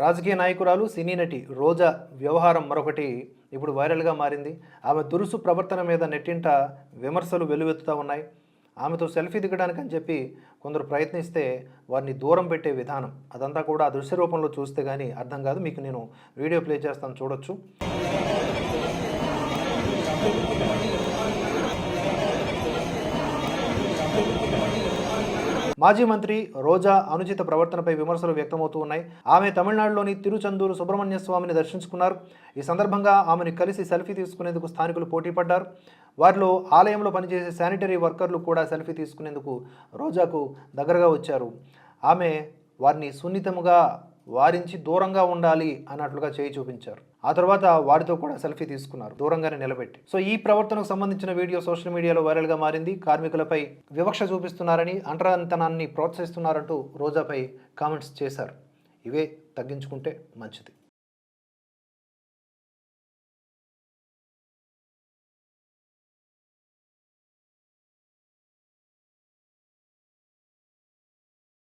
రాజకీయ నాయకురాలు సినీ నటి రోజా వ్యవహారం మరొకటి ఇప్పుడు వైరల్గా మారింది. ఆమె దురుసు ప్రవర్తన మీద నెట్టింట విమర్శలు వెలువెత్తుతూ ఉన్నాయి. ఆమెతో సెల్ఫీ దిగడానికి అని చెప్పి కొందరు ప్రయత్నిస్తే వారిని దూరం పెట్టే విధానం. అదంతా కూడా ఆ దృశ్య రూపంలో చూస్తే కానీ అర్థం కాదు. మీకు నేను వీడియో ప్లే చేస్తాను చూడొచ్చు. మాజీ మంత్రి రోజా అనుచిత ప్రవర్తనపై విమర్శలు వ్యక్తమవుతూ ఉన్నాయి. ఆమె తమిళనాడులోని తిరుచందూరు సుబ్రహ్మణ్య స్వామిని దర్శించుకున్నారు. ఈ సందర్భంగా ఆమెను కలిసి సెల్ఫీ తీసుకునేందుకు స్థానికులు పోటీ పడ్డారు. వారిలో ఆలయంలో పనిచేసే శానిటరీ వర్కర్లు కూడా సెల్ఫీ తీసుకునేందుకు రోజాకు దగ్గరగా వచ్చారు. ఆమె వారిని సున్నితముగా వారించి దూరంగా ఉండాలి అన్నట్లుగా చేయి చూపించారు. ఆ తర్వాత వారితో కూడా సెల్ఫీ తీసుకున్నారు దూరంగానే నిలబెట్టి. సో ఈ ప్రవర్తనకు సంబంధించిన వీడియో సోషల్ మీడియాలో వైరల్గా మారింది. కార్మికులపై వివక్ష చూపిస్తున్నారని అంటరాంతనాన్ని ప్రోత్సహిస్తున్నారంటూ రోజాపై కామెంట్స్ చేశారు. ఇవే తగ్గించుకుంటే మంచిది.